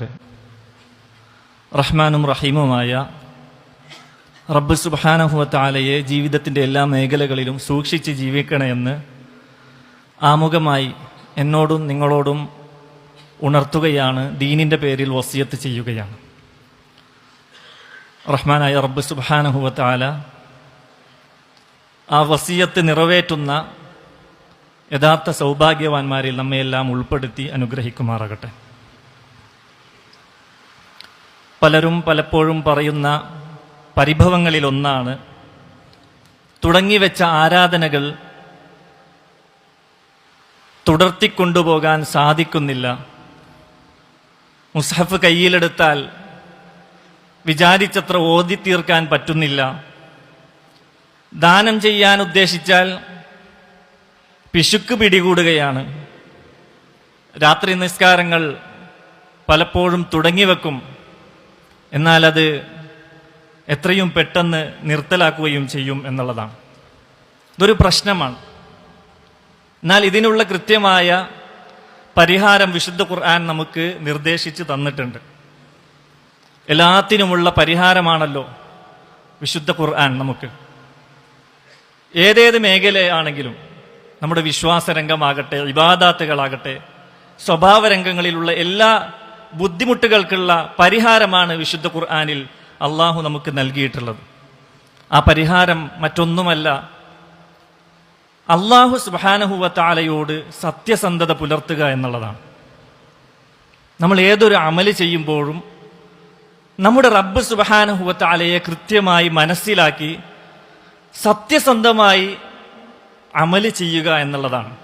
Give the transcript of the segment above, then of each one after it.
സഹോദരന്മാരെ റഹ്മാനും റഹീമുമായ റബ്ബ് സുബാനഹുവത്താലയെ ജീവിതത്തിന്റെ എല്ലാ മേഖലകളിലും സൂക്ഷിച്ച് ജീവിക്കണമെന്ന് ആമുഖമായി എന്നോടും നിങ്ങളോടും ഉണർത്തുകയാണ് ദീനിന്റെ പേരിൽ വസിയത്ത് ചെയ്യുകയാണ്. റഹ്മാനായ റബ്ബ് സുബാനഹുവത്താല ആ വസിയത്ത് നിറവേറ്റുന്ന യഥാർത്ഥ സൗഭാഗ്യവാന്മാരിൽ നമ്മയെല്ലാം ഉൾപ്പെടുത്തി അനുഗ്രഹിക്കുമാറാകട്ടെ. പലരും പലപ്പോഴും പറയുന്ന പരിഭവങ്ങളിലൊന്നാണ് തുടങ്ങിവെച്ച ആരാധനകൾ തുടർത്തിക്കൊണ്ടുപോകാൻ സാധിക്കുന്നില്ല. മുസ്ഹഫ് കയ്യിലെടുത്താൽ വിചാരിച്ചത്ര ഓതി തീർക്കാൻ പറ്റുന്നില്ല. ദാനം ചെയ്യാൻ ഉദ്ദേശിച്ചാൽ പിശുക്ക് പിടികൂടുകയാണ്. രാത്രി നിസ്കാരങ്ങൾ പലപ്പോഴും തുടങ്ങിവെക്കും എന്നാൽ അത് എത്രയും പെട്ടെന്ന് നിർത്തലാക്കുകയും ചെയ്യും എന്നുള്ളതാണ്. ഇതൊരു പ്രശ്നമാണ്. എന്നാൽ ഇതിനുള്ള കൃത്യമായ പരിഹാരം വിശുദ്ധ ഖുർആൻ നമുക്ക് നിർദ്ദേശിച്ച് തന്നിട്ടുണ്ട്. എല്ലാത്തിനുമുള്ള പരിഹാരമാണല്ലോ വിശുദ്ധ ഖുർആൻ നമുക്ക്. ഏതേത് മേഖലയാണെങ്കിലും നമ്മുടെ വിശ്വാസരംഗമാകട്ടെ ഇബാദാത്തുകളാകട്ടെ സ്വഭാവ രംഗങ്ങളിലുള്ള എല്ലാ ബുദ്ധിമുട്ടുകൾക്കുള്ള പരിഹാരമാണ് വിശുദ്ധ ഖുർആാനിൽ അള്ളാഹു നമുക്ക് നൽകിയിട്ടുള്ളത്. ആ പരിഹാരം മറ്റൊന്നുമല്ല അള്ളാഹു സുബാനഹുവത്താലയോട് സത്യസന്ധത പുലർത്തുക എന്നുള്ളതാണ്. നമ്മൾ ഏതൊരു അമൽ ചെയ്യുമ്പോഴും നമ്മുടെ റബ്ബ് സുബഹാനഹുവത്താലയെ താലയെ കൃത്യമായി മനസ്സിലാക്കി സത്യസന്ധമായി അമൽ ചെയ്യുക എന്നുള്ളതാണ്.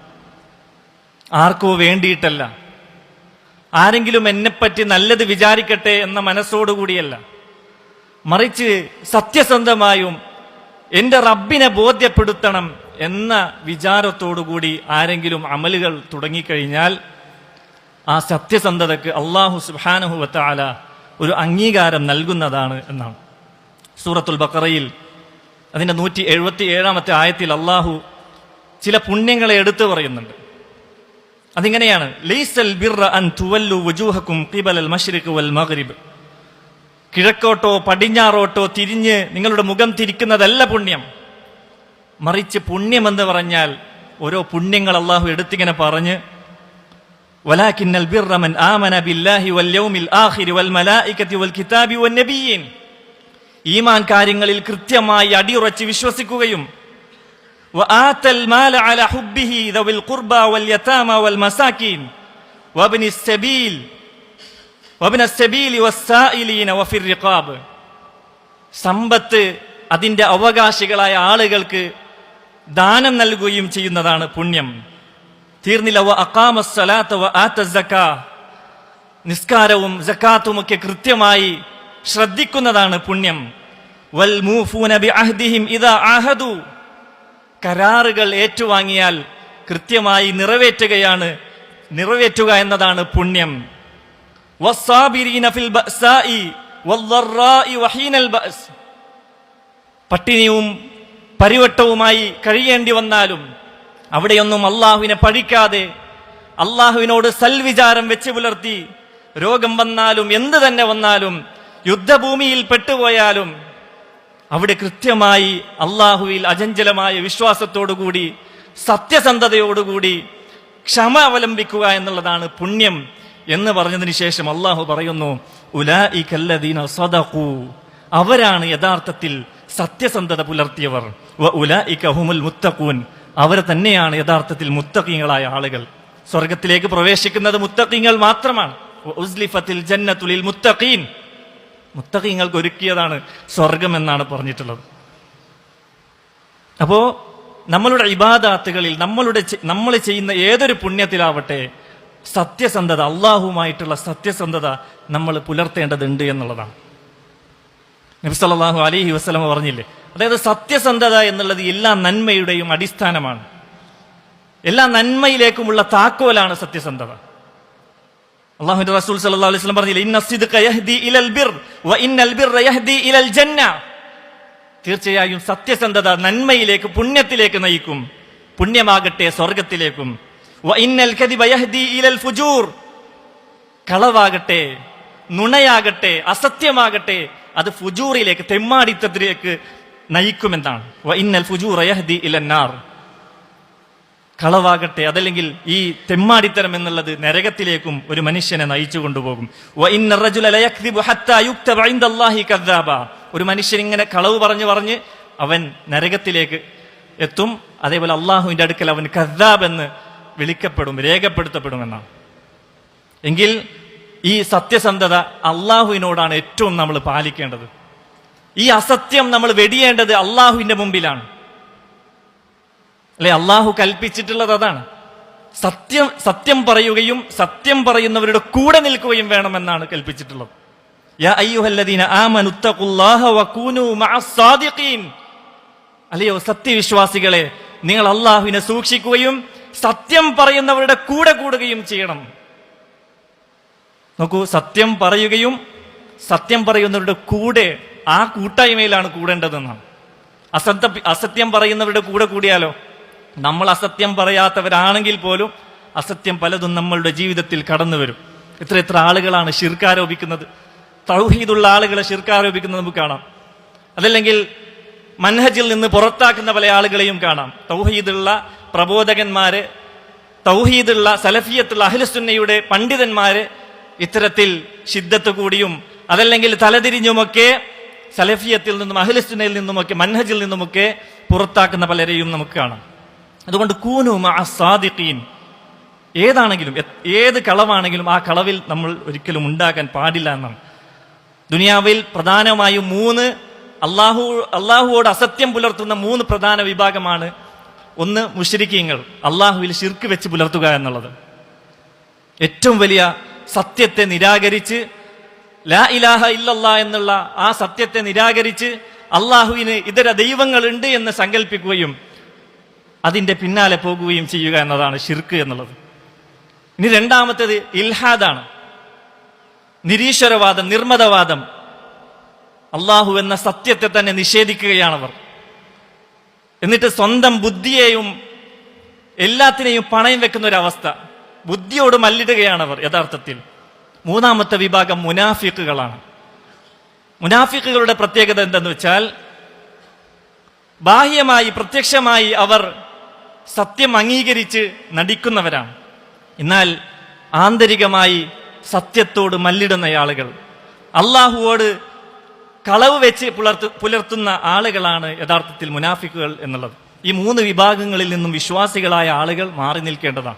ആർക്കോ വേണ്ടിയിട്ടല്ല. ആരെങ്കിലും എന്നെപ്പറ്റി നല്ലത് വിചാരിക്കട്ടെ എന്ന മനസ്സോടുകൂടിയല്ല. മറിച്ച് സത്യസന്ധമായും എന്റെ റബ്ബിനെ ബോധ്യപ്പെടുത്തണം എന്ന വിചാരത്തോടുകൂടി ആരെങ്കിലും അമലുകൾ തുടങ്ങിക്കഴിഞ്ഞാൽ ആ സത്യസന്ധതയ്ക്ക് അള്ളാഹു സുബാനഹുവത്താല ഒരു അംഗീകാരം നൽകുന്നതാണ് എന്നാണ്. സൂറത്തുൽ ബക്കറയിൽ അതിന്റെ നൂറ്റി എഴുപത്തി ഏഴാമത്തെ ആയത്തിൽ അള്ളാഹു ചില പുണ്യങ്ങളെ എടുത്തു പറയുന്നുണ്ട്. അതിങ്ങനെയാണ്. കിഴക്കോട്ടോ പടിഞ്ഞാറോട്ടോ തിരിഞ്ഞ് നിങ്ങളുടെ മുഖം തിരിക്കുന്നതല്ല പുണ്യം. മറിച്ച് പുണ്യമെന്ന് പറഞ്ഞാൽ ഓരോ പുണ്യങ്ങൾ അള്ളാഹു എടുത്തിങ്ങനെ പറഞ്ഞ് ഈമാൻ കാര്യങ്ങളിൽ കൃത്യമായി അടിയുറച്ച് വിശ്വസിക്കുകയും وآتى المال على حبه ذوي القربى واليتامى والمساكين وابن السبيل وابن السبيل والسائلين وفي الرقاب സമ്പത്ത് അതിൻ്റെ അവകാശികളായ ആളുകൾക്ക് ദാനം നൽകുകയും ചെയ്യുന്നതാണ് പുണ്യം തീർന്നില്ല വ അക്കാമസ്സലാത്ത വ ആത്ത സക്കാ നിസ്കാരവും ജക്കാത്തുമൊക്കെ കൃത്യമായി ശ്രദ്ധിക്കുന്നതാണ് പുണ്യം വൽ മൂഫൂന ബി അഹ്ദിഹിം ഇദാ ആഹദു കരാറുകൾ ഏറ്റുവാങ്ങിയാൽ കൃത്യമായി നിറവേറ്റുകയാണ്. നിറവേറ്റുക എന്നതാണ് പുണ്യം. പട്ടിണിയും പരിവട്ടവുമായി കഴിയേണ്ടി വന്നാലും അവിടെയൊന്നും അള്ളാഹുവിനെ പഴിക്കാതെ അള്ളാഹുവിനോട് സൽവിചാരം വെച്ച് പുലർത്തി രോഗം വന്നാലും എന്ത് തന്നെ വന്നാലും യുദ്ധഭൂമിയിൽ പെട്ടുപോയാലും അവിടെ കൃത്യമായി അള്ളാഹുവിൽ അചഞ്ചലമായ വിശ്വാസത്തോടുകൂടി സത്യസന്ധതയോടുകൂടി ക്ഷമ അവലംബിക്കുക എന്നുള്ളതാണ് പുണ്യം എന്ന് പറഞ്ഞതിന് ശേഷം അള്ളാഹു പറയുന്നു ഉലീന സദഖു. അവരാണ് യഥാർത്ഥത്തിൽ സത്യസന്ധത പുലർത്തിയവർ. വ ഉലായിക ഹുമുൽ മുത്തഖൂൻ. അവരെ തന്നെയാണ് യഥാർത്ഥത്തിൽ മുത്തഖീങ്ങളായ ആളുകൾ. സ്വർഗത്തിലേക്ക് പ്രവേശിക്കുന്നത് മുത്തഖീങ്ങൾ മാത്രമാണ്. ഉസ്ലിഫത്തിൽ ജന്നത്തുലിൽ മുത്തഖീൻ. മുത്തഖീങ്ങൾക്ക് ഒരുക്കിയതാണ് സ്വർഗം എന്നാണ് പറഞ്ഞിട്ടുള്ളത്. അപ്പോൾ നമ്മളുടെ ഇബാദാത്തുകളിൽ നമ്മളുടെ നമ്മൾ ചെയ്യുന്ന ഏതൊരു പുണ്യത്തിലാവട്ടെ സത്യസന്ധത അള്ളാഹുമായിട്ടുള്ള സത്യസന്ധത നമ്മൾ പുലർത്തേണ്ടതുണ്ട് എന്നുള്ളതാണ്. നബി സല്ലല്ലാഹു അലൈഹി വസല്ലമ പറഞ്ഞില്ലേ അതായത് സത്യസന്ധത എന്നുള്ളത് എല്ലാ നന്മയുടെയും അടിസ്ഥാനമാണ്. എല്ലാ നന്മയിലേക്കുമുള്ള താക്കോലാണ് സത്യസന്ധത. അള്ളാഹുവിന്റെ റസൂൽ സല്ലല്ലാഹു അലൈഹി വസല്ലം പറഞ്ഞില്ലേ ഇന്ന സിദ്ഖ യഹ്ദി ഇലൽ ബിർ വ ഇന്നൽ ബിർറ യഹ്ദി ഇലൽ ജന്ന. തീർച്ചയായും സത്യസന്ധത നന്മയിലേക്ക് പുണ്യത്തിലേക്ക് നയിക്കും. പുണ്യമാകട്ടെ സ്വർഗത്തിലേക്കും വ ഇന്നൽ കദിബ യഹ്ദി ഇലൽ ഫുജൂർ. കളവാകട്ടെ നുണയാകട്ടെ അസത്യമാകട്ടെ അത് ഫുജൂറിലേക്ക് തെമ്മാടിത്തത്തിലേക്ക് നയിക്കുമെന്നാണ്. വ ഇന്നൽ ഫുജൂർ യഹ്ദി ഇലന്നാർ കളവാകട്ടെ അതല്ലെങ്കിൽ ഈ തെമ്മാടിത്തരം എന്നുള്ളത് നരകത്തിലേക്കും ഒരു മനുഷ്യനെ നയിച്ചു കൊണ്ടുപോകും. ഒരു മനുഷ്യൻ ഇങ്ങനെ കളവ് പറഞ്ഞു പറഞ്ഞ് അവൻ നരകത്തിലേക്ക് എത്തും. അതേപോലെ അള്ളാഹുവിന്റെ അടുക്കൽ അവൻ കദ്ദാബ് എന്ന് വിളിക്കപ്പെടും രേഖപ്പെടുത്തപ്പെടും എന്നാണ് എങ്കിൽ ഈ സത്യസന്ധത അള്ളാഹുവിനോടാണ് ഏറ്റവും നമ്മൾ പാലിക്കേണ്ടത്. ഈ അസത്യം നമ്മൾ വെടിയേണ്ടത് അള്ളാഹുവിന്റെ മുമ്പിലാണ്. അല്ലെ അള്ളാഹു കൽപ്പിച്ചിട്ടുള്ളത് അതാണ്. സത്യം സത്യം പറയുകയും സത്യം പറയുന്നവരുടെ കൂടെ നിൽക്കുകയും വേണമെന്നാണ് കൽപ്പിച്ചിട്ടുള്ളത്. അല്ലയോ സത്യവിശ്വാസികളെ നിങ്ങൾ അള്ളാഹുവിനെ സൂക്ഷിക്കുകയും സത്യം പറയുന്നവരുടെ കൂടെ കൂടുകയും ചെയ്യണം. നോക്കൂ സത്യം പറയുകയും സത്യം പറയുന്നവരുടെ കൂടെ ആ കൂട്ടായ്മയിലാണ് കൂടേണ്ടതെന്നാണ്. അസത്യ അസത്യം പറയുന്നവരുടെ കൂടെ കൂടിയാലോ? നമ്മൾ അസത്യം പറയാത്തവരാണെങ്കിൽ പോലും അസത്യം പലതും നമ്മളുടെ ജീവിതത്തിൽ കടന്നു വരും. എത്ര എത്ര ആളുകളാണ് ശിർക്കാരോപിക്കുന്നത്. തൗഹീദുള്ള ആളുകളെ ശിർക്കാരോപിക്കുന്നത് നമുക്ക് കാണാം. അതല്ലെങ്കിൽ മൻഹജിൽ നിന്ന് പുറത്താക്കുന്ന പല ആളുകളെയും കാണാം. തൗഹീദുള്ള പ്രബോധകന്മാരെ തൗഹീദുള്ള സലഫിയത്തുള്ള അഹ്ലുസുന്നയുടെ പണ്ഡിതന്മാരെ ഇത്തരത്തിൽ ശിദ്ധത്ത് കൂടിയും അതല്ലെങ്കിൽ തലതിരിഞ്ഞുമൊക്കെ സലഫിയത്തിൽ നിന്നും അഹ്ലുസുന്നയിൽ നിന്നുമൊക്കെ മൻഹജിൽ നിന്നുമൊക്കെ പുറത്താക്കുന്ന പലരെയും നമുക്ക് കാണാം. അതുകൊണ്ട് കൂനു സാദിഖീൻ. ഏതാണെങ്കിലും ഏത് കളവാണെങ്കിലും ആ കളവിൽ നമ്മൾ ഒരിക്കലും ഉണ്ടാക്കാൻ പാടില്ല എന്നാണ്. ദുനിയാവിൽ പ്രധാനമായും മൂന്ന് അള്ളാഹു അള്ളാഹുവോട് അസത്യം പുലർത്തുന്ന മൂന്ന് പ്രധാന വിഭാഗമാണ് ഒന്ന് മുഷരിക്കീങ്ങൾ അള്ളാഹുവിൽ ശിർക്ക് വെച്ച് പുലർത്തുക എന്നുള്ളത്. ഏറ്റവും വലിയ സത്യത്തെ നിരാകരിച്ച് ലാ ഇലാഹ ഇല്ലല്ലാ എന്നുള്ള ആ സത്യത്തെ നിരാകരിച്ച് അള്ളാഹുവിന് ഇതര ദൈവങ്ങളുണ്ട് എന്ന് സങ്കല്പിക്കുകയും അതിന്റെ പിന്നാലെ പോകുകയും ചെയ്യുക എന്നതാണ് ഷിർക്ക് എന്നുള്ളത്. ഇനി രണ്ടാമത്തേത് ഇൽഹാദാണ്. നിരീശ്വരവാദം നിർമ്മതവാദം അള്ളാഹു എന്ന സത്യത്തെ തന്നെ നിഷേധിക്കുകയാണവർ എന്നിട്ട് സ്വന്തം ബുദ്ധിയെയും എല്ലാത്തിനെയും പണയം വെക്കുന്ന ഒരു അവസ്ഥ. ബുദ്ധിയോട് മല്ലിടുകയാണവർ യഥാർത്ഥത്തിൽ. മൂന്നാമത്തെ വിഭാഗം മുനാഫിക്കുകളാണ് മുനാഫിക്കുകളുടെ പ്രത്യേകത എന്തെന്ന് വെച്ചാൽ ബാഹ്യമായി പ്രത്യക്ഷമായി അവർ സത്യം അംഗീകരിച്ച് നടിക്കുന്നവരാണ്. എന്നാൽ ആന്തരികമായി സത്യത്തോട് മല്ലിടുന്ന ആളുകൾ അള്ളാഹുവോട് കളവ് വെച്ച് പുലർത്തു പുലർത്തുന്ന ആളുകളാണ് യഥാർത്ഥത്തിൽ മുനാഫിക്കുകൾ എന്നുള്ളത്. ഈ മൂന്ന് വിഭാഗങ്ങളിൽ നിന്നും വിശ്വാസികളായ ആളുകൾ മാറി നിൽക്കേണ്ടതാണ്.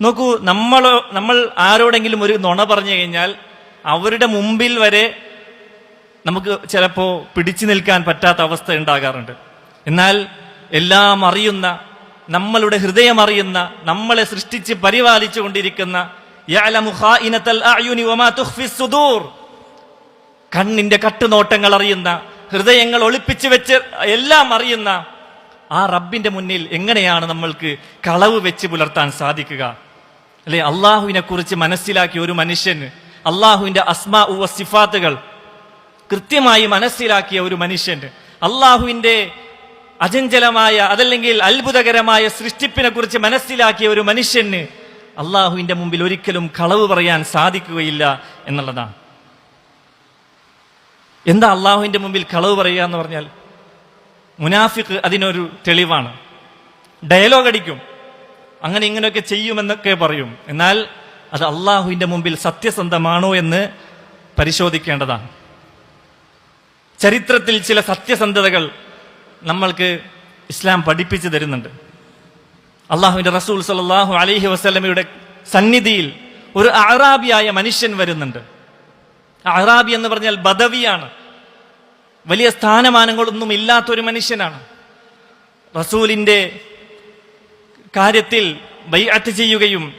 നോക്കൂ നമ്മളോ നമ്മൾ ആരോടെങ്കിലും ഒരു നുണ പറഞ്ഞു കഴിഞ്ഞാൽ അവരുടെ മുമ്പിൽ വരെ നമുക്ക് ചിലപ്പോൾ പിടിച്ചു നിൽക്കാൻ പറ്റാത്ത അവസ്ഥ ഉണ്ടാകാറുണ്ട്. എന്നാൽ എല്ലാം അറിയുന്ന നമ്മളുടെ ഹൃദയമറിയുന്ന നമ്മളെ സൃഷ്ടിച്ച് പരിപാലിച്ചു കൊണ്ടിരിക്കുന്ന കണ്ണിന്റെ കട്ടുനോട്ടങ്ങൾ അറിയുന്ന ഹൃദയങ്ങൾ ഒളിപ്പിച്ചു വെച്ച് എല്ലാം അറിയുന്ന ആ റബ്ബിന്റെ മുന്നിൽ എങ്ങനെയാണ് നമ്മൾക്ക് കളവ് വെച്ച് പുലർത്താൻ സാധിക്കുക? അല്ലെ അള്ളാഹുവിനെ കുറിച്ച് മനസ്സിലാക്കിയ ഒരു മനുഷ്യന് അള്ളാഹുവിന്റെ അസ്മാ ഉവ സിഫാത്തുകൾ കൃത്യമായി മനസ്സിലാക്കിയ ഒരു മനുഷ്യന് അള്ളാഹുവിന്റെ അചഞ്ചലമായ അതല്ലെങ്കിൽ അത്ഭുതകരമായ സൃഷ്ടിപ്പിനെ കുറിച്ച് മനസ്സിലാക്കിയ ഒരു മനുഷ്യന് അള്ളാഹുവിന്റെ മുമ്പിൽ ഒരിക്കലും കളവ് പറയാൻ സാധിക്കുകയില്ല എന്നുള്ളതാണ്. എന്താ അള്ളാഹുവിന്റെ മുമ്പിൽ കളവ് പറയുക എന്ന് പറഞ്ഞാൽ മുനാഫിക്ക് അതിനൊരു തെളിവാണ്. ഡയലോഗ് അടിക്കും. അങ്ങനെ ഇങ്ങനെയൊക്കെ ചെയ്യുമെന്നൊക്കെ പറയും. എന്നാൽ അത് അള്ളാഹുവിന്റെ മുമ്പിൽ സത്യസന്ധമാണോ എന്ന് പരിശോധിക്കേണ്ടതാണ്. ചരിത്രത്തിൽ ചില സത്യസന്ധതകൾ നമ്മൾക്ക് ഇസ്ലാം പഠിപ്പിച്ചു തരുന്നുണ്ട്. അള്ളാഹുവിന്റെ റസൂൽ സലാഹു അലഹി വസ്ലമയുടെ സന്നിധിയിൽ ഒരു അറാബിയായ മനുഷ്യൻ വരുന്നുണ്ട്. അറാബി എന്ന് പറഞ്ഞാൽ ബദവിയാണ്. വലിയ സ്ഥാനമാനങ്ങളൊന്നും ഇല്ലാത്തൊരു മനുഷ്യനാണ്. റസൂലിന്റെ കാര്യത്തിൽ ബൈഅത്ത് ചെയ്യുകയും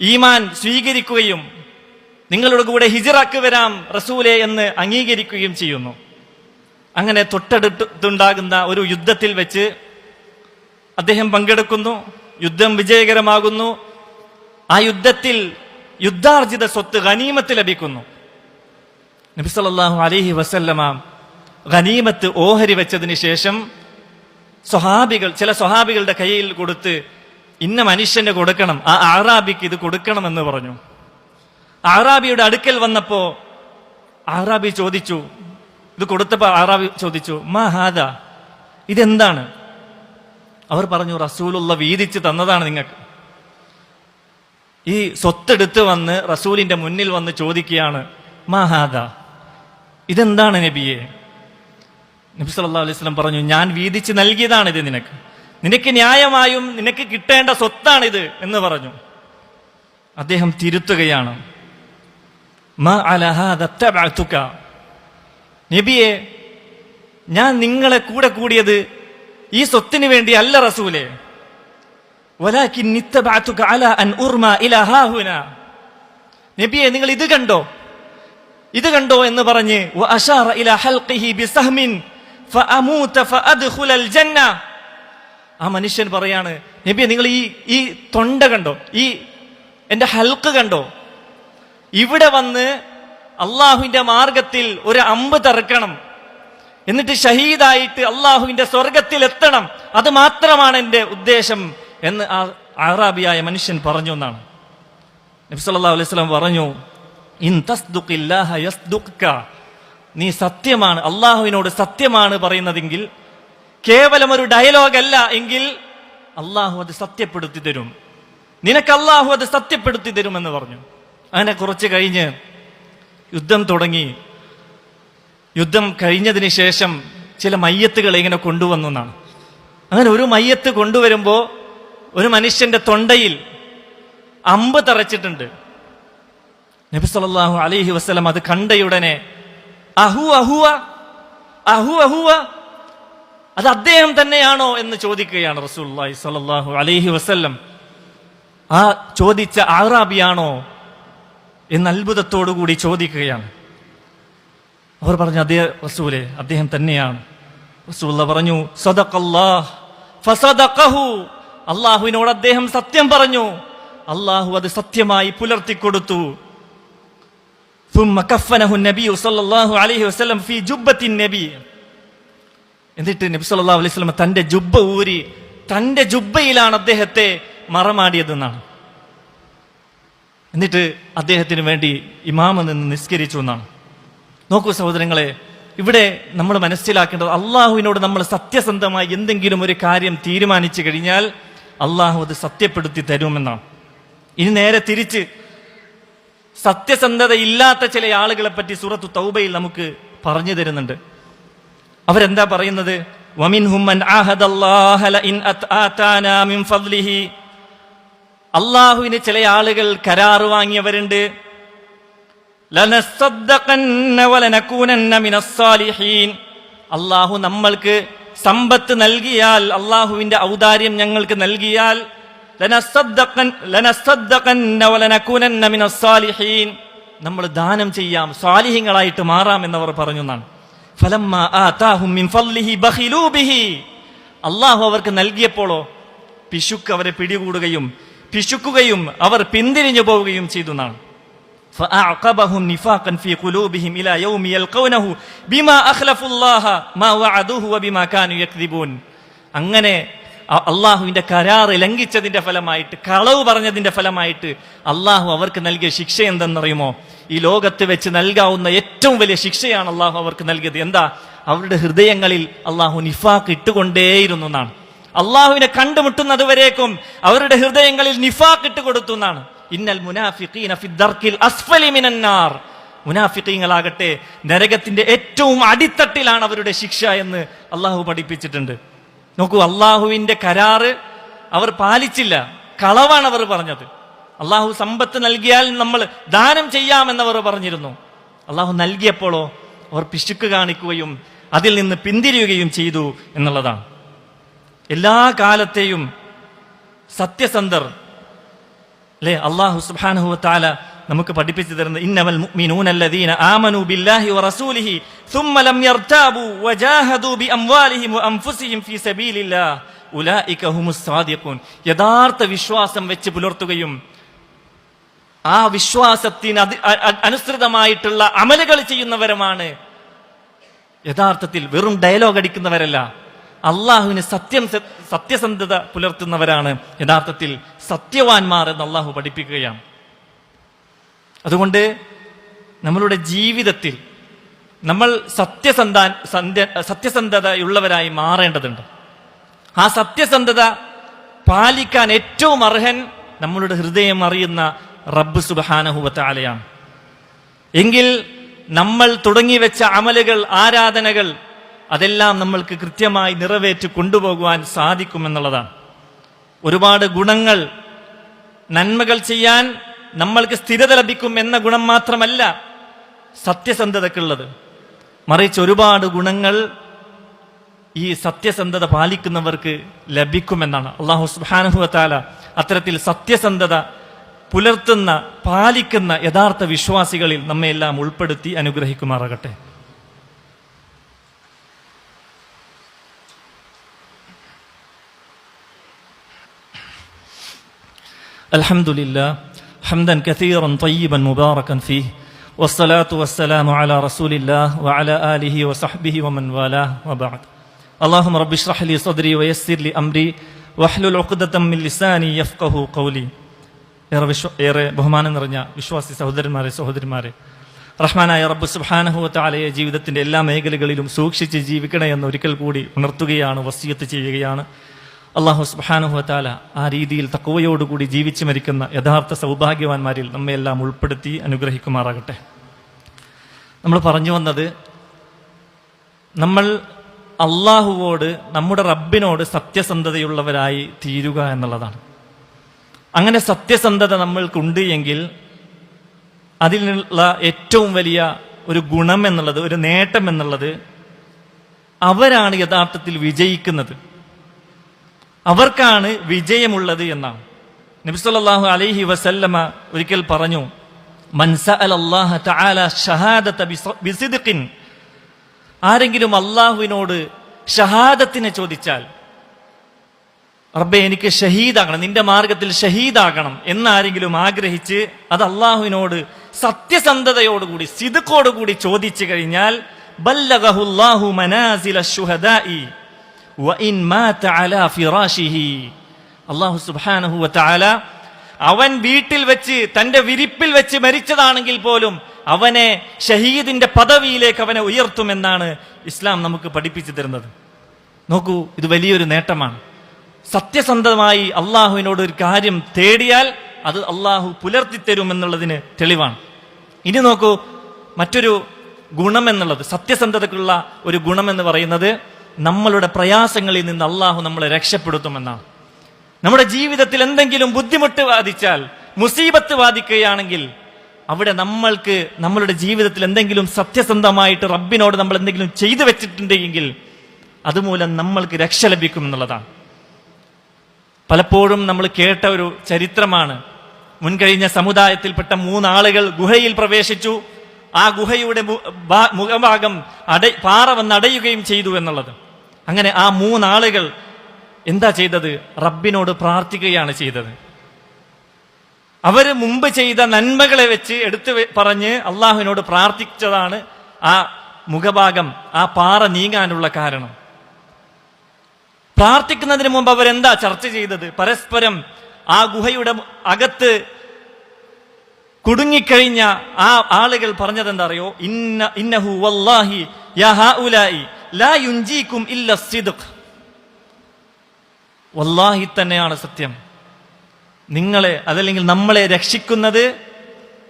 ഈമാൻ സ്വീകരിക്കുകയും നിങ്ങളുടെ കൂടെ ഹിജറാക്ക് വരാം റസൂലെ എന്ന് അംഗീകരിക്കുകയും ചെയ്യുന്നു. അങ്ങനെ തൊട്ടടുത്തുണ്ടാകുന്ന ഒരു യുദ്ധത്തിൽ വെച്ച് അദ്ദേഹം പങ്കെടുക്കുന്നു യുദ്ധം വിജയകരമാകുന്നു. ആ യുദ്ധത്തിൽ യുദ്ധാർജിത സ്വത്ത് ഖനീമത്ത് ലഭിക്കുന്നു. നബി സല്ലല്ലാഹു അലൈഹി വസല്ലമ ഖനീമത്ത് ഓഹരി വെച്ചതിന് ശേഷം സ്വഹാബികൾ ചില സ്വഹാബികളുടെ കയ്യിൽ കൊടുത്ത് ഇന്ന മനുഷ്യന് കൊടുക്കണം ആ ആറാബിക്ക് ഇത് കൊടുക്കണം എന്ന് പറഞ്ഞു. ആറാബിയുടെ അടുക്കൽ വന്നപ്പോ ആറാബി ചോദിച്ചു ഇത് കൊടുത്തപ്പോ ആറാബി ചോദിച്ചു മഹാദ ഹാദ ഇതെന്താണ്? അവർ പറഞ്ഞു റസൂലുള്ള വീതിച്ച് തന്നതാണ് നിങ്ങൾക്ക്. ഈ സ്വത്തെടുത്ത് വന്ന് റസൂലിന്റെ മുന്നിൽ വന്ന് ചോദിക്കുകയാണ് മഹാദ ഇതെന്താണ് നബിയെ? നബി സല്ലാ അലൈഹി വസല്ലം പറഞ്ഞു ഞാൻ വീതിച്ച് നൽകിയതാണ് ഇത് നിനക്ക്. നിനക്ക് ന്യായമായും നിനക്ക് കിട്ടേണ്ട സ്വത്താണിത് എന്ന് പറഞ്ഞു. അദ്ദേഹം തിരുത്തുകയാണ് മാ അല ഹാദ തബഅതുക. നബിയെ ഞാൻ നിങ്ങളെ കൂടെ കൂടിയത് ഈ സ്വത്തിന് വേണ്ടി അല്ല റസൂലെ നബിയെ നിങ്ങൾ ഇത് കണ്ടോ? ഇത് കണ്ടോ എന്ന് പറഞ്ഞ് ആ മനുഷ്യൻ പറയാണ് നബിയെ നിങ്ങൾ ഈ ഈ തൊണ്ട കണ്ടോ? ഈ എന്റെ ഹൽക്ക് കണ്ടോ? ഇവിടെ വന്ന് അള്ളാഹുവിന്റെ മാർഗത്തിൽ ഒരു അമ്പ് തറക്കണം. എന്നിട്ട് ഷഹീദായിട്ട് അള്ളാഹുവിന്റെ സ്വർഗത്തിൽ എത്തണം. അത് മാത്രമാണ് എന്റെ ഉദ്ദേശം എന്ന് ആ അറാബിയായ മനുഷ്യൻ പറഞ്ഞു എന്നാണ്. നബി സല്ലല്ലാഹു അലൈഹി വസല്ലം പറഞ്ഞു ഇൻ നീ സത്യമാണ് അള്ളാഹുവിനോട് സത്യമാണ് പറയുന്നതെങ്കിൽ കേവലം ഒരു ഡയലോഗ് അല്ല എങ്കിൽ അള്ളാഹു അത് സത്യപ്പെടുത്തി തരും. നിനക്ക് അള്ളാഹു അത് സത്യപ്പെടുത്തി തരുമെന്ന് പറഞ്ഞു. അങ്ങനെ കുറച്ച് കഴിഞ്ഞ് യുദ്ധം തുടങ്ങി. യുദ്ധം കഴിഞ്ഞതിന് ശേഷം ചില മയ്യത്തുകൾ ഇങ്ങനെ കൊണ്ടുവന്നു എന്നാണ്. അങ്ങനെ ഒരു മയ്യത്ത് കൊണ്ടുവരുമ്പോൾ ഒരു മനുഷ്യന്റെ തൊണ്ടയിൽ അമ്പ് തറച്ചിട്ടുണ്ട്. നബി സല്ലല്ലാഹു അലൈഹി വസ്ലം അത് കണ്ടയുടനെ അഹു അഹുവ അഹു അഹുവ അത് അദ്ദേഹം തന്നെയാണോ? എന്ന് ചോദിക്കുകയാണ് റസൂലുള്ളാഹി സ്വല്ലല്ലാഹു അലൈഹി വസല്ലം. ആ ചോദിച്ച ആറാബിയാണോ? എന്ന് അത്ഭുതത്തോടുകൂടി ചോദിക്കുകയാണ്. അവർ പറഞ്ഞു അതേ റസൂലെ അദ്ദേഹം തന്നെയാണ്. റസൂല്ല പറഞ്ഞു അള്ളാഹുവിനോട് അദ്ദേഹം സത്യം പറഞ്ഞു. അള്ളാഹു അത് സത്യമായി പുലർത്തിക്കൊടുത്തു. എന്നിട്ട് നബി സല്ലാ അലൈഹി സ്വലം തന്റെ ജുബ്ബ ഊരി തന്റെ ജുബ്ബയിലാണ് അദ്ദേഹത്തെ മറമാടിയതെന്നാണ്. എന്നിട്ട് അദ്ദേഹത്തിന് വേണ്ടി ഇമാമ നിന്ന് നിസ്കരിച്ചു എന്നാണ്. നോക്കൂ സഹോദരങ്ങളെ ഇവിടെ നമ്മൾ മനസ്സിലാക്കേണ്ടത് അള്ളാഹുവിനോട് നമ്മൾ സത്യസന്ധമായി എന്തെങ്കിലും ഒരു കാര്യം തീരുമാനിച്ചു കഴിഞ്ഞാൽ അള്ളാഹു അത് സത്യപ്പെടുത്തി തരുമെന്നാണ്. ഇനി നേരെ തിരിച്ച് സത്യസന്ധത ഇല്ലാത്ത ചില ആളുകളെ പറ്റി സൂറത്തു തൗബയിൽ നമുക്ക് പറഞ്ഞു തരുന്നുണ്ട്. അവരെന്താ പറയുന്നത്? വമിൻഹും മൻ ആഹദല്ലാഹ ലഇൻ അത് ആതാനാ മിൻ അള്ളാഹുവിന് ചില ആളുകൾ കരാറ് വാങ്ങിയവരുണ്ട്. അള്ളാഹു നമ്മൾക്ക് സമ്പത്ത് നൽകിയാൽ അള്ളാഹുവിന്റെ ഔദാര്യം ഞങ്ങൾക്ക് നൽകിയാൽ നമ്മൾ ദാനം ചെയ്യാം സ്വാലിഹ്യങ്ങളായിട്ട് മാറാം എന്നവർ പറഞ്ഞു എന്നാണ് അള്ളാഹു അവർക്ക് നൽകിയപ്പോഴോ പിശുക്ക് അവരെ പിടികൂടുകയും പിശുക്കുകയും അവർ പിന്തിരിഞ്ഞു പോവുകയും ചെയ്തു എന്നാണ് فأعقبهم نفاقا في قلوبهم إلى يوم يلقونه بما أخلفوا الله ما وعدوه وبما كانوا يكذبون അങ്ങനെ അ- അള്ളാഹുവിന്റെ കരാറ് ലംഘിച്ചതിന്റെ ഫലമായിട്ട് കളവ് പറഞ്ഞതിന്റെ ഫലമായിട്ട് അള്ളാഹു അവർക്ക് നൽകിയ ശിക്ഷ എന്തെന്നറിയുമോ ഈ ലോകത്ത് വെച്ച് നൽകാവുന്ന ഏറ്റവും വലിയ ശിക്ഷയാണ് അള്ളാഹു അവർക്ക് നൽകിയത് എന്താ അവരുടെ ഹൃദയങ്ങളിൽ അള്ളാഹു നിഫാക്ക് ഇട്ടുകൊണ്ടേയിരുന്നു എന്നാണ് അള്ളാഹുവിനെ കണ്ടുമുട്ടുന്നത് വരേക്കും അവരുടെ ഹൃദയങ്ങളിൽ നിഫാക്ക് ഇട്ട് കൊടുത്തു എന്നാണ്. ഇന്നൽ മുനാഫിഖീന ഫി അസ്ഫലി മിനന്നാർ മുനാഫിഖീങ്ങളാകട്ടെ നരകത്തിന്റെ ഏറ്റവും അടിത്തട്ടിലാണ് അവരുടെ ശിക്ഷ എന്ന് അള്ളാഹു പഠിപ്പിച്ചിട്ടുണ്ട്. നോക്കൂ അള്ളാഹുവിന്റെ കരാറ് അവർ പാലിച്ചില്ല. കളവാണ് അവർ പറഞ്ഞത്. അള്ളാഹു സമ്പത്ത് നൽകിയാൽ നമ്മൾ ദാനം ചെയ്യാമെന്നവർ പറഞ്ഞിരുന്നു. അള്ളാഹു നൽകിയപ്പോഴോ അവർ പിശുക്ക് കാണിക്കുകയും അതിൽ നിന്ന് പിന്തിരിയുകയും ചെയ്തു എന്നുള്ളതാണ്. എല്ലാ കാലത്തെയും സത്യസന്ധർ. അല്ലേ അള്ളാഹു സുബ്ഹാനഹു വതആല നമുക്ക് പഠിപ്പിച്ചു തരുന്നത് ഇന്നവൽ മുഅ്മിനൂനല്ലദീന ആമനു ബില്ലാഹി വറസൂലിഹി ثم ലം യർതാബു വജാഹദു ബിഅംവാലിഹിം വഅൻഫുസിഹിം ഫീ സബീലില്ലാഹ്. ഉലൈക ഹുമുസ് സാദിഖൂൻ. യഥാർത്ഥ വിശ്വാസം വെച്ച് പുലർത്തുകയും ആ വിശ്വാസത്തിന് അനുസൃതമായിട്ടുള്ള അമലുകൾ ചെയ്യുന്നവരുമാണ്. യഥാർത്ഥത്തിൽ വെറും ഡയലോഗ് അടിക്കുന്നവരല്ല. അള്ളാഹുവിന് സത്യം സത്യസന്ധത പുലർത്തുന്നവരാണ്. യഥാർത്ഥത്തിൽ സത്യവാൻമാർ എന്ന് അള്ളാഹു പഠിപ്പിക്കുകയാണ്. അതുകൊണ്ട് നമ്മളുടെ ജീവിതത്തിൽ നമ്മൾ സത്യസന്ധാൻ സത്യസന്ധതയുള്ളവരായി മാറേണ്ടതുണ്ട്. ആ സത്യസന്ധത പാലിക്കാൻ ഏറ്റവും അർഹൻ നമ്മളുടെ ഹൃദയം അറിയുന്ന റബ്ബ് സുബാനഹുവത്ത ആലയാണ് എങ്കിൽ നമ്മൾ തുടങ്ങിവെച്ച അമലുകൾ ആരാധനകൾ അതെല്ലാം നമ്മൾക്ക് കൃത്യമായി നിറവേറ്റി കൊണ്ടുപോകുവാൻ സാധിക്കുമെന്നുള്ളതാണ്. ഒരുപാട് ഗുണങ്ങൾ നന്മകൾ ചെയ്യാൻ നമ്മൾക്ക് സ്ഥിരത ലഭിക്കും എന്ന ഗുണം മാത്രമല്ല സത്യസന്ധതക്കുള്ളത്. മറിച്ച് ഒരുപാട് ഗുണങ്ങൾ ഈ സത്യസന്ധത പാലിക്കുന്നവർക്ക് ലഭിക്കുമെന്നാണ്. അള്ളാഹു സുബാനുഹുവത്താല അത്തരത്തിൽ സത്യസന്ധത പുലർത്തുന്ന പാലിക്കുന്ന യഥാർത്ഥ വിശ്വാസികളിൽ നമ്മെല്ലാം ഉൾപ്പെടുത്തി അനുഗ്രഹിക്കുമാറാകട്ടെ. الحمد لله حمدا كثيرا طيبا مباركا فيه والصلاة والسلام على رسول الله وعلى آله وصحبه ومن والاه وبعد اللهم رب اشرح لي صدري ويسر لي أمري واحلل عقدة من لساني يفقه قولي ഏറെ വിശ്വ ഏറെ ബഹുമാനം നിറഞ്ഞ വിശ്വാസി സഹോദരന്മാരെ സഹോദരിമാരെ റഹ്മാനായ റബ്ബ് സുബാനഹുവത്താലയെ ജീവിതത്തിന്റെ എല്ലാ മേഖലകളിലും സൂക്ഷിച്ച് ജീവിക്കണേ എന്ന് ഒരിക്കൽ കൂടി ഉണർത്തുകയാണ് വസീയത്ത് ചെയ്യുകയാണ് അള്ളാഹു സുബാനുഹത്താല ആ രീതിയിൽ തക്കവയോടുകൂടി ജീവിച്ചു മരിക്കുന്ന യഥാർത്ഥ സൗഭാഗ്യവാന്മാരിൽ നമ്മയെല്ലാം ഉൾപ്പെടുത്തി അനുഗ്രഹിക്കുമാറാകട്ടെ. നമ്മൾ പറഞ്ഞു വന്നത് നമ്മൾ അള്ളാഹുവോട് നമ്മുടെ റബ്ബിനോട് സത്യസന്ധതയുള്ളവരായി തീരുക എന്നുള്ളതാണ്. അങ്ങനെ സത്യസന്ധത നമ്മൾക്കുണ്ട് എങ്കിൽ അതിലുള്ള ഏറ്റവും വലിയ ഒരു ഗുണം എന്നുള്ളത് ഒരു നേട്ടം എന്നുള്ളത് അവരാണ് യഥാർത്ഥത്തിൽ വിജയിക്കുന്നത്. അവർക്കാണ് വിജയമുള്ളത് എന്നാണ്. നബിസ്വല്ലാഹു അലൈഹി വസല്ലമ ഒരിക്കൽ പറഞ്ഞു ആരെങ്കിലും അള്ളാഹുവിനോട് ഷഹാദത്തിനെ ചോദിച്ചാൽ റബ്ബെ എനിക്ക് ഷഹീദാകണം നിന്റെ മാർഗത്തിൽ ഷഹീദാകണം എന്നാരെങ്കിലും ആഗ്രഹിച്ച് അത് അള്ളാഹുവിനോട് സത്യസന്ധതയോടുകൂടി സിദുക്കോടുകൂടി ചോദിച്ചു കഴിഞ്ഞാൽ ബല്ലഗഹുല്ലാഹു മനാസില വഇൻ സുബാനഹു വതആല അവൻ വീട്ടിൽ വെച്ച് തന്റെ വിരിപ്പിൽ വെച്ച് മരിച്ചതാണെങ്കിൽ പോലും അവനെ ഷഹീദിന്റെ പദവിയിലേക്ക് അവനെ ഉയർത്തുമെന്നാണ് ഇസ്ലാം നമുക്ക് പഠിപ്പിച്ചു തരുന്നത്. നോക്കൂ ഇത് വലിയൊരു നേട്ടമാണ്. സത്യസന്ധമായി അള്ളാഹുവിനോട് ഒരു കാര്യം തേടിയാൽ അത് അള്ളാഹു പുലർത്തിത്തരുമെന്നുള്ളതിന് തെളിവാണ്. ഇനി നോക്കൂ മറ്റൊരു ഗുണമെന്നുള്ളത് സത്യസന്ധതക്കുള്ള ഒരു ഗുണമെന്ന് പറയുന്നത് നമ്മളുടെ പ്രയാസങ്ങളിൽ നിന്ന് അള്ളാഹു നമ്മളെ രക്ഷപ്പെടുത്തുമെന്നാണ്. നമ്മുടെ ജീവിതത്തിൽ എന്തെങ്കിലും ബുദ്ധിമുട്ട് ബാധിച്ചാൽ മുസീബത്ത് ബാധിക്കുകയാണെങ്കിൽ അവിടെ നമ്മൾക്ക് നമ്മളുടെ ജീവിതത്തിൽ എന്തെങ്കിലും സത്യസന്ധമായിട്ട് റബ്ബിനോട് നമ്മൾ എന്തെങ്കിലും ചെയ്തു വെച്ചിട്ടുണ്ടെങ്കിൽ അതുമൂലം നമ്മൾക്ക് രക്ഷ ലഭിക്കും എന്നുള്ളതാണ്. പലപ്പോഴും നമ്മൾ കേട്ട ഒരു ചരിത്രമാണ്. മുൻകഴിഞ്ഞ സമുദായത്തിൽപ്പെട്ട മൂന്നാളുകൾ ഗുഹയിൽ പ്രവേശിച്ചു. ആ ഗുഹയുടെ മുഖഭാഗം അട പാറ വന്ന് അടയുകയും ചെയ്തു എന്നുള്ളത്. അങ്ങനെ ആ മൂന്നാളുകൾ എന്താ ചെയ്തത്? റബ്ബിനോട് പ്രാർത്ഥിക്കുകയാണ് ചെയ്തത്. അവർ മുമ്പ് ചെയ്ത നന്മകളെ വെച്ച് എടുത്തു പറഞ്ഞ് അള്ളാഹുവിനോട് പ്രാർത്ഥിച്ചതാണ് ആ മുഖഭാഗം ആ പാറ നീങ്ങാനുള്ള കാരണം. പ്രാർത്ഥിക്കുന്നതിന് മുമ്പ് അവരെന്താ ചർച്ച ചെയ്തത്? പരസ്പരം ആ ഗുഹയുടെ അകത്ത് കുടുങ്ങിക്കഴിഞ്ഞ ആ ആളുകൾ പറഞ്ഞത് എന്താ അറിയോ? ഇന്ന ഇന്നഹു വല്ലാഹി യാ ഹാഉലായി. ലാ യുഞ്ചിക്കും ഇല്ല സിദുഖ്. വല്ലാഹി തന്നെയാണ് സത്യം. നിങ്ങളെ അതല്ലെങ്കിൽ നമ്മളെ രക്ഷിക്കുന്നത്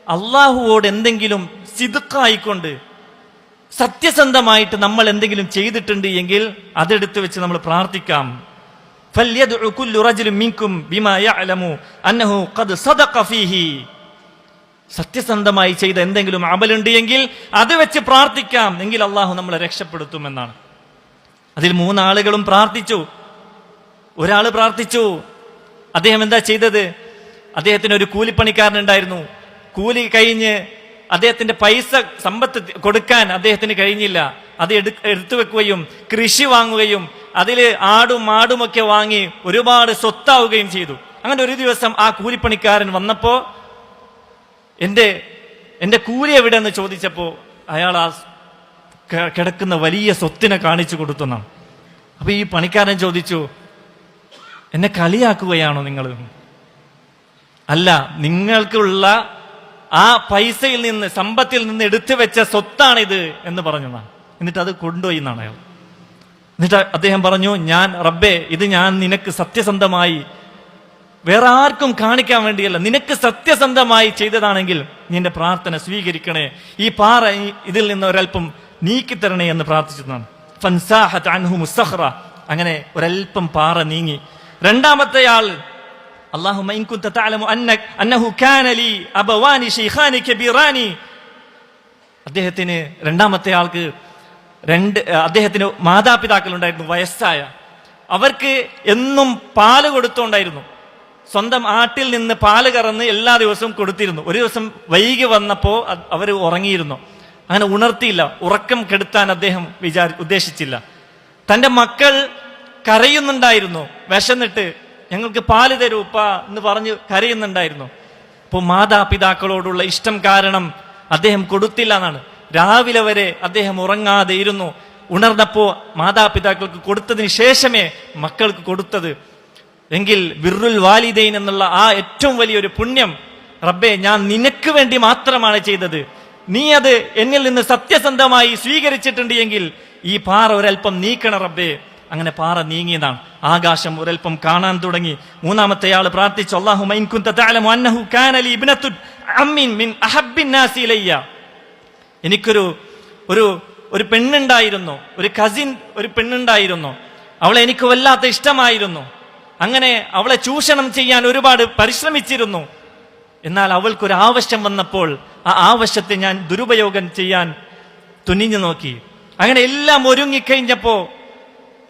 അള്ളാഹുവോട് എന്തെങ്കിലും സിദുക്കായിക്കൊണ്ട് സത്യസന്ധമായിട്ട് നമ്മൾ എന്തെങ്കിലും ചെയ്തിട്ടുണ്ട് എങ്കിൽ അതെടുത്ത് വെച്ച് നമ്മൾ പ്രാർത്ഥിക്കാം. ഫല്യദ് ഉറജിലും മിങ്കും ബിമ യഅലമു അന്നഹു ഖദ് സദഖ ഫീഹി. സത്യസന്ധമായി ചെയ്ത എന്തെങ്കിലും അമലുണ്ട് എങ്കിൽ അത് വെച്ച് പ്രാർത്ഥിക്കാം എങ്കിൽ അള്ളാഹു നമ്മളെ രക്ഷപ്പെടുത്തുമെന്നാണ്. അതിൽ മൂന്നാളുകളും പ്രാർത്ഥിച്ചു. ഒരാൾ പ്രാർത്ഥിച്ചു. അദ്ദേഹം എന്താ ചെയ്തത്? അദ്ദേഹത്തിന് ഒരു കൂലിപ്പണിക്കാരനുണ്ടായിരുന്നു. കൂലി കഴിഞ്ഞ് അദ്ദേഹത്തിന്റെ പൈസ സമ്പത്ത് കൊടുക്കാൻ അദ്ദേഹത്തിന് കഴിഞ്ഞില്ല. അത് എടു എടുത്തു വെക്കുകയും കൃഷി വാങ്ങുകയും അതിൽ ആടും മാടുമൊക്കെ വാങ്ങി ഒരുപാട് സ്വത്താവുകയും ചെയ്തു. അങ്ങനെ ഒരു ദിവസം ആ കൂലിപ്പണിക്കാരൻ വന്നപ്പോ എന്റെ എന്റെ കൂലി എവിടെ എന്ന് ചോദിച്ചപ്പോൾ അയാൾ ആ കിടക്കുന്ന വലിയ സ്വത്തിനെ കാണിച്ചു കൊടുത്തെന്നാണ്. അപ്പൊ ഈ പണിക്കാരൻ ചോദിച്ചു എന്നെ കളിയാക്കുകയാണോ നിങ്ങൾ അല്ല നിങ്ങൾക്കുള്ള ആ പൈസയിൽ നിന്ന് സമ്പത്തിൽ നിന്ന് എടുത്തു വെച്ച സ്വത്താണിത് എന്ന് പറഞ്ഞു എന്നിട്ട് അത് കൊണ്ടുപോയി എന്നാണ് അയാൾ. എന്നിട്ട് അദ്ദേഹം പറഞ്ഞു ഞാൻ റബ്ബെ ഇത് ഞാൻ നിനക്ക് സത്യസന്ധമായി വേറെ ആർക്കും കാണിക്കാൻ വേണ്ടിയല്ല നിനക്ക് സത്യസന്ധമായി ചെയ്തതാണെങ്കിൽ നിന്റെ പ്രാർത്ഥന സ്വീകരിക്കണേ ഈ പാറ ഈ- ഇതിൽ നിന്ന് ഒരൽപ്പം നീക്കിത്തരണേ എന്ന് പ്രാർത്ഥിച്ചതാണ് ഫൻസാഹത്ത് അൻഹു മുസ്തഖ്റ. അങ്ങനെ ഒരൽപ്പം പാറ നീങ്ങി രണ്ടാമത്തെ ആൾ اللهم إن كنت تعلم أنك أنه كان لي أبوان شيخان كبيران അദ്ദേഹത്തിന് രണ്ടാമത്തെ ആൾക്ക് രണ്ട് അഹ് അദ്ദേഹത്തിന് മാതാപിതാക്കൾ ഉണ്ടായിരുന്നു വയസ്സായ അവർക്ക് എന്നും പാല് കൊടുത്തുകൊണ്ടായിരുന്നു സ്വന്തം ആട്ടിൽ നിന്ന് പാൽ കറന്ന് എല്ലാ ദിവസവും കൊടുത്തിരുന്നു. ഒരു ദിവസം വൈകി വന്നപ്പോൾ അവർ ഉറങ്ങിയിരുന്നു. അങ്ങനെ ഉണർത്തിയില്ല. ഉറക്കം കെടുത്താൻ അദ്ദേഹം വിചാരി ഉദ്ദേശിച്ചില്ല. തന്റെ മക്കൾ കരയുന്നുണ്ടായിരുന്നു. വിശന്നിട്ട് ഞങ്ങൾക്ക് പാൽ തരൂ ഉപ്പ എന്ന് പറഞ്ഞ് കരയുന്നുണ്ടായിരുന്നു. അപ്പോൾ മാതാപിതാക്കളോടുള്ള ഇഷ്ടം കാരണം അദ്ദേഹം കൊടുത്തില്ല എന്നാണ്. രാവിലെ വരെ അദ്ദേഹം ഉറങ്ങാതെ ഇരുന്നു. ഉണർന്നപ്പോൾ മാതാപിതാക്കൾക്ക് കൊടുത്തതിന് ശേഷമേ മക്കൾക്ക് കൊടുത്തത് എങ്കിൽ ബിറുൽ വാലിദൈൻ എന്നുള്ള ആ ഏറ്റവും വലിയൊരു പുണ്യം റബ്ബെ ഞാൻ നിനക്ക് വേണ്ടി മാത്രമാണ് ചെയ്തത്. നീ അത് എന്നിൽ നിന്ന് സത്യസന്ധമായി സ്വീകരിച്ചിട്ടുണ്ട് എങ്കിൽ ഈ പാറ ഒരൽപ്പം നീക്കണം റബ്ബേ. അങ്ങനെ പാറ നീങ്ങിയതാണ്. ആകാശം ഒരൽപ്പം കാണാൻ തുടങ്ങി. മൂന്നാമത്തെ ആൾ പ്രാർത്ഥിച്ചു അള്ളാഹു എനിക്കൊരു ഒരു ഒരു പെണ്ണുണ്ടായിരുന്നു. ഒരു കസിൻ ഒരു പെണ്ണുണ്ടായിരുന്നു. അവളെ എനിക്ക് വല്ലാത്ത ഇഷ്ടമായിരുന്നു. അങ്ങനെ അവളെ ചൂഷണം ചെയ്യാൻ ഒരുപാട് പരിശ്രമിച്ചിരുന്നു. എന്നാൽ അവൾക്കൊരു ആവശ്യം വന്നപ്പോൾ ആ ആവശ്യത്തെ ഞാൻ ദുരുപയോഗം ചെയ്യാൻ തുനിഞ്ഞു നോക്കി. അങ്ങനെ എല്ലാം ഒരുങ്ങിക്കഴിഞ്ഞപ്പോ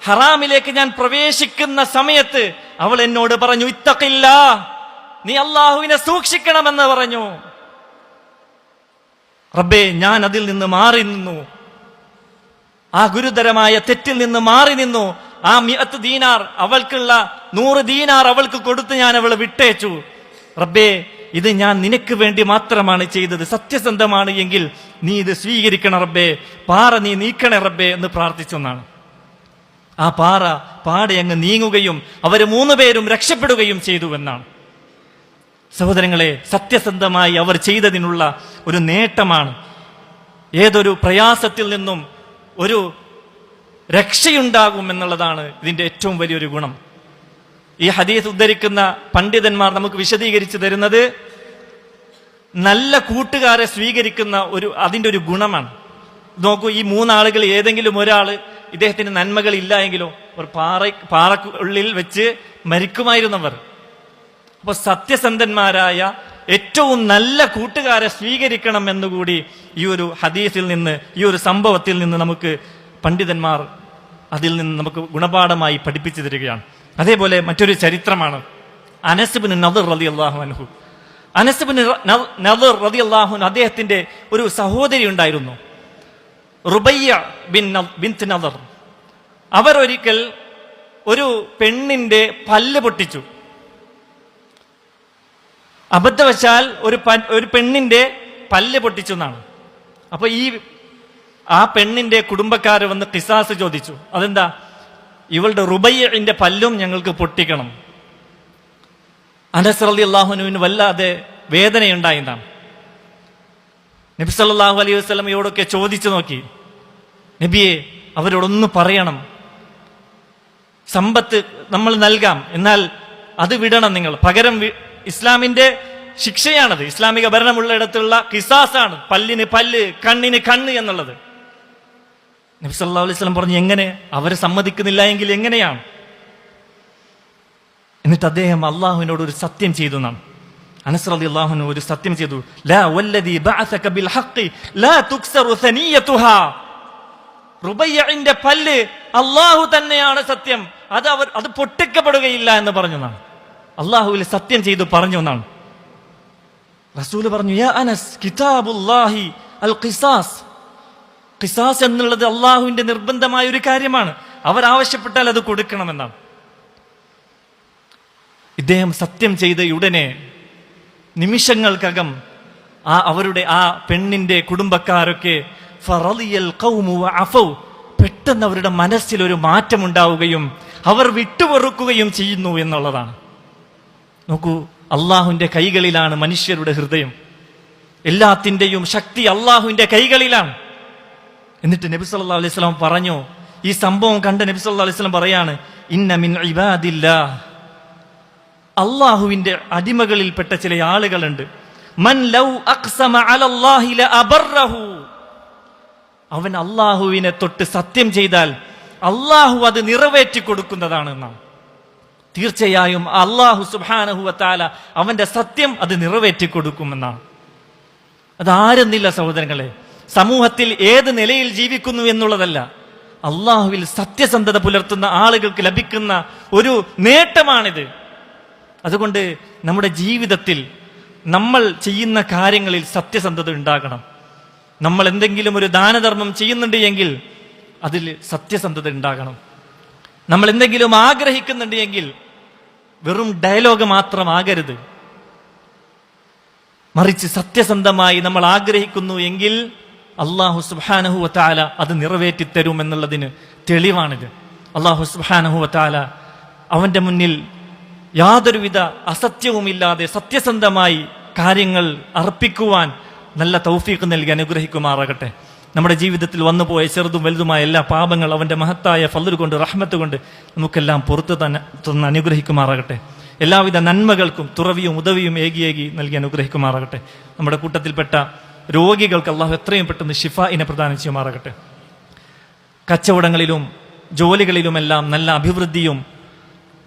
ഹറാമിലേക്ക് ഞാൻ പ്രവേശിക്കുന്ന സമയത്ത് അവൾ എന്നോട് പറഞ്ഞു ഇത്തക്കില്ല നീ അള്ളാഹുവിനെ സൂക്ഷിക്കണമെന്ന് പറഞ്ഞു. റബ്ബേ ഞാൻ അതിൽ നിന്ന് മാറി നിന്നു. ആ ഗുരുതരമായ തെറ്റിൽ നിന്ന് മാറി നിന്നു. ആ മിയത്ത് ദീനാർ അവൾക്കുള്ള നൂറ് ദീനാർ അവൾക്ക് കൊടുത്ത് ഞാൻ അവളെ വിട്ടേച്ചു. റബ്ബേ ഇത് ഞാൻ നിനക്ക് വേണ്ടി മാത്രമാണ് ചെയ്തത്. സത്യസന്ധമാണ് എങ്കിൽ നീ ഇത് സ്വീകരിക്കണം റബ്ബേ. പാറ നീ നീക്കണേ റബ്ബേ എന്ന് പ്രാർത്ഥിച്ചു എന്നാണ് ആ പാറ പാടെ അങ്ങ് നീങ്ങുകയും അവർ മൂന്നുപേരും രക്ഷപ്പെടുകയും ചെയ്തു എന്നാണ്. സഹോദരങ്ങളെ സത്യസന്ധമായി അവർ ചെയ്തതിനുള്ള ഒരു നേട്ടമാണ്. ഏതൊരു പ്രയാസത്തിൽ നിന്നും ഒരു രക്ഷയുണ്ടാകും എന്നുള്ളതാണ് ഇതിന്റെ ഏറ്റവും വലിയൊരു ഗുണം. ഈ ഹദീസ് ഉദ്ധരിക്കുന്ന പണ്ഡിതന്മാർ നമുക്ക് വിശദീകരിച്ചു തരുന്നത് നല്ല കൂട്ടുകാരെ സ്വീകരിക്കുന്ന ഒരു അതിന്റെ ഒരു ഗുണമാണ്. നോക്കൂ ഈ മൂന്നാളുകൾ ഏതെങ്കിലും ഒരാൾ ഇദ്ദേഹത്തിന് നന്മകൾ ഇല്ല എങ്കിലോ ഒരു പാറ പാറക്കുള്ളിൽ വെച്ച് മരിക്കുമായിരുന്നവർ. അപ്പൊ സത്യസന്ധന്മാരായ ഏറ്റവും നല്ല കൂട്ടുകാരെ സ്വീകരിക്കണം എന്നുകൂടി ഈ ഒരു ഹദീസിൽ നിന്ന് ഈ ഒരു സംഭവത്തിൽ നിന്ന് നമുക്ക് പണ്ഡിതന്മാർ അതിൽ നിന്ന് നമുക്ക് ഗുണപാഠമായി പഠിപ്പിച്ചു തരികയാണ്. അതേപോലെ മറ്റൊരു ചരിത്രമാണ്. അനസബിന് നദർ റതി അള്ളാഹു അനുഹു അനസബിന് നദർ റതി അള്ളാഹു അദ്ദേഹത്തിന്റെ ഒരു സഹോദരി ഉണ്ടായിരുന്നു. Rubayya bin bin Nadar. അവർ ഒരിക്കൽ ഒരു പെണ്ണിന്റെ പല്ല് പൊട്ടിച്ചു. അബദ്ധവശാൽ ഒരു ഒരു പെണ്ണിന്റെ പല്ല് പൊട്ടിച്ചു എന്നാണ്. അപ്പൊ ഈ ആ പെണ്ണിന്റെ കുടുംബക്കാര് വന്ന് കിസാസ് ചോദിച്ചു. അതെന്താ? ഇവളുടെ റുബയ്യന്റെ പല്ലും ഞങ്ങൾക്ക് പൊട്ടിക്കണം. അനസ് അലി അള്ളാഹുനുവിന് വല്ലാതെ വേദനയുണ്ടായെന്നാണ് നബി സല്ലല്ലാഹു അലൈഹി വസ്ലമയോടൊക്കെ ചോദിച്ചു നോക്കി. നബിയെ അവരോടൊന്ന് പറയണം. സമ്പത്ത് നമ്മൾ നൽകാം. എന്നാൽ അത് വിടണം നിങ്ങൾ. പകരം ഇസ്ലാമിന്റെ ശിക്ഷയാണത്. ഇസ്ലാമിക ഭരണമുള്ളിടത്തുള്ള കിസാസാണ്. പല്ലിന് പല്ല് കണ്ണിന് കണ്ണ് എന്നുള്ളത്. നബി സല്ലല്ലാഹു അലൈഹി സ്വലം പറഞ്ഞു എങ്ങനെ? അവരെ സമ്മതിക്കുന്നില്ല എങ്കിൽ എങ്ങനെയാണ്? എന്നിട്ട് അദ്ദേഹം അള്ളാഹുവിനോട് ഒരു സത്യം ചെയ്തു എന്നാണ്. അനസ് അലി അള്ളാഹുവിന് ഒരു സത്യം ചെയ്തു. പല്ല് അള്ളാഹു തന്നെയാണ് സത്യം. അത് അവർ അത് പൊട്ടിക്കപ്പെടുകയില്ല എന്ന് പറഞ്ഞു എന്നാണ്. അള്ളാഹുവിൽ സത്യം ചെയ്തു പറഞ്ഞു എന്നാണ്. റസൂൽ പറഞ്ഞു യാ അനസ് കിതാബുല്ലാഹി അൽ ഖിസാസ്. ഖിസാസ് എന്നുള്ളത് അള്ളാഹുവിന്റെ നിർബന്ധമായ ഒരു കാര്യമാണ്. അവർ ആവശ്യപ്പെട്ടാൽ അത് കൊടുക്കണമെന്നാണ്. ഇദ്ദേഹം സത്യം ചെയ്ത ഉടനെ നിമിഷങ്ങൾക്കകം ആ അവരുടെ ആ പെണ്ണിന്റെ കുടുംബക്കാരൊക്കെ. പെട്ടെന്ന് അവരുടെ മനസ്സിൽ ഒരു മാറ്റം ഉണ്ടാവുകയും അവർ വിട്ടുപൊറുക്കുകയും ചെയ്യുന്നു എന്നുള്ളതാണ്. നോക്കൂ അള്ളാഹുവിന്റെ കൈകളിലാണ് മനുഷ്യരുടെ ഹൃദയം. എല്ലാത്തിന്റെയും ശക്തി അള്ളാഹുവിന്റെ കൈകളിലാണ്. എന്നിട്ട് നബി സല്ലല്ലാഹു അലൈഹി വസല്ലം പറഞ്ഞു ഈ സംഭവം കണ്ട നബി സല്ലല്ലാഹു അലൈഹി വസല്ലം പറയാണ് ഇന്ന മിൻ ഇബാദില്ലാ. അള്ളാഹുവിന്റെ അടിമകളിൽപ്പെട്ട ചില ആളുകളുണ്ട്. മൻ ലൗ അഖ്സമ അലല്ലാഹി അവൻ അള്ളാഹുവിനെ തൊട്ട് സത്യം ചെയ്താൽ അള്ളാഹു അത് നിറവേറ്റി കൊടുക്കുന്നതാണ് എന്നാണ്. തീർച്ചയായും അള്ളാഹു സുബാനഹുവത്താല അവന്റെ സത്യം അത് നിറവേറ്റി കൊടുക്കുമെന്നാണ്. അതാരെന്നില്ല സഹോദരങ്ങളെ? സമൂഹത്തിൽ ഏത് നിലയിൽ ജീവിക്കുന്നു എന്നുള്ളതല്ല. അള്ളാഹുവിൽ സത്യസന്ധത പുലർത്തുന്ന ആളുകൾക്ക് ലഭിക്കുന്ന ഒരു നേട്ടമാണിത്. അതുകൊണ്ട് നമ്മുടെ ജീവിതത്തിൽ നമ്മൾ ചെയ്യുന്ന കാര്യങ്ങളിൽ സത്യസന്ധത ഉണ്ടാകണം. നമ്മൾ എന്തെങ്കിലും ഒരു ദാനധർമ്മം ചെയ്യുന്നുണ്ട് എങ്കിൽ അതിൽ സത്യസന്ധത ഉണ്ടാകണം. നമ്മൾ എന്തെങ്കിലും ആഗ്രഹിക്കുന്നുണ്ട് എങ്കിൽ വെറും ഡയലോഗ് മാത്രമാകരുത് മറിച്ച് സത്യസന്ധമായി നമ്മൾ ആഗ്രഹിക്കുന്നു എങ്കിൽ അള്ളാഹു സുബാനഹു വാല അത് നിറവേറ്റിത്തരും എന്നുള്ളതിന് തെളിവാണിത്. അള്ളാഹു സുബാനഹു വാല അവന്റെ മുന്നിൽ യാതൊരുവിധ അസത്യവുമില്ലാതെ സത്യസന്ധമായി കാര്യങ്ങൾ അർപ്പിക്കുവാൻ നല്ല തൗഫീക്ക് നൽകി അനുഗ്രഹിക്കുമാറാകട്ടെ. നമ്മുടെ ജീവിതത്തിൽ വന്നുപോയ ചെറുതും വലുതുമായ എല്ലാ പാപങ്ങൾ അവന്റെ മഹത്തായ ഫല്ലർ കൊണ്ട് റഹ്മത്ത് കൊണ്ട് നമുക്കെല്ലാം പുറത്ത് തന്നെ തന്ന് അനുഗ്രഹിക്കുമാറാകട്ടെ. എല്ലാവിധ നന്മകൾക്കും തുറവിയും ഉദവിയും ഏകി ഏകി നൽകി അനുഗ്രഹിക്കുമാറാകട്ടെ. നമ്മുടെ കൂട്ടത്തിൽപ്പെട്ട രോഗികൾക്ക് അള്ളാഹു എത്രയും പെട്ടെന്ന് ഷിഫ ഇനെ പ്രദാനം ചെയ്യുമാറാകട്ടെ. കച്ചവടങ്ങളിലും ജോലികളിലുമെല്ലാം നല്ല അഭിവൃദ്ധിയും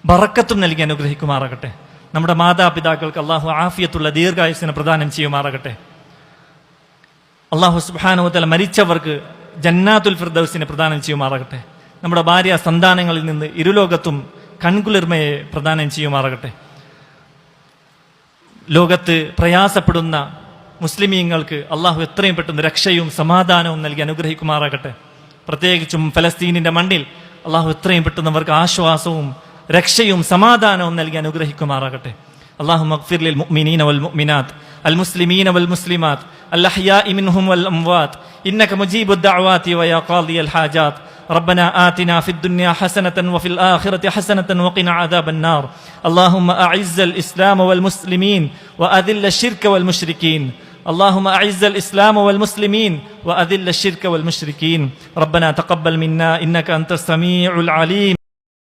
ബറക്കത്തും നൽകി അനുഗ്രഹിക്കുമാറാകട്ടെ. നമ്മുടെ മാതാപിതാക്കൾക്ക് അള്ളാഹു ആഫിയത്തുള്ള ദീർഘായുസിനെ പ്രദാനം ചെയ്യുമാറാകട്ടെ. അള്ളാഹു സുഹാനുഹത്തല മരിച്ചവർക്ക് ജന്നാത്തുൽ ഫിർദൌസിനെ പ്രദാനം ചെയ്യുമാറാകട്ടെ. നമ്മുടെ ഭാര്യ സന്താനങ്ങളിൽ നിന്ന് ഇരുലോകത്തും കൺകുളിർമയെ പ്രദാനം ചെയ്യുമാറാകട്ടെ. ലോകത്ത് പ്രയാസപ്പെടുന്ന മുസ്ലിമീങ്ങൾക്ക് അള്ളാഹു എത്രയും പെട്ടെന്ന് രക്ഷയും സമാധാനവും നൽകി അനുഗ്രഹിക്കുമാറാകട്ടെ പ്രത്യേകിച്ചും ഫലസ്തീനിന്റെ മണ്ണിൽ അള്ളാഹു എത്രയും പെട്ടെന്ന് അവർക്ക് ആശ്വാസവും രക്ഷയും സമാധാനവും നൽകി അനുഗ്രഹിക്കുമാറാകട്ടെ اللهم اغفر للمؤمنين والمؤمنات المسلمين والمسلمات الأحياء منهم والأموات إنك مجيب الدعوات ويا قاضي الحاجات ربنا آتنا في الدنيا حسنة وفي الآخرة حسنة وقنا عذاب النار اللهم أعز الإسلام والمسلمين وأذل الشرك والمشركين اللهم أعز الإسلام والمسلمين وأذل الشرك والمشركين. ربنا تقبل منا إنك أنت السميع العليم.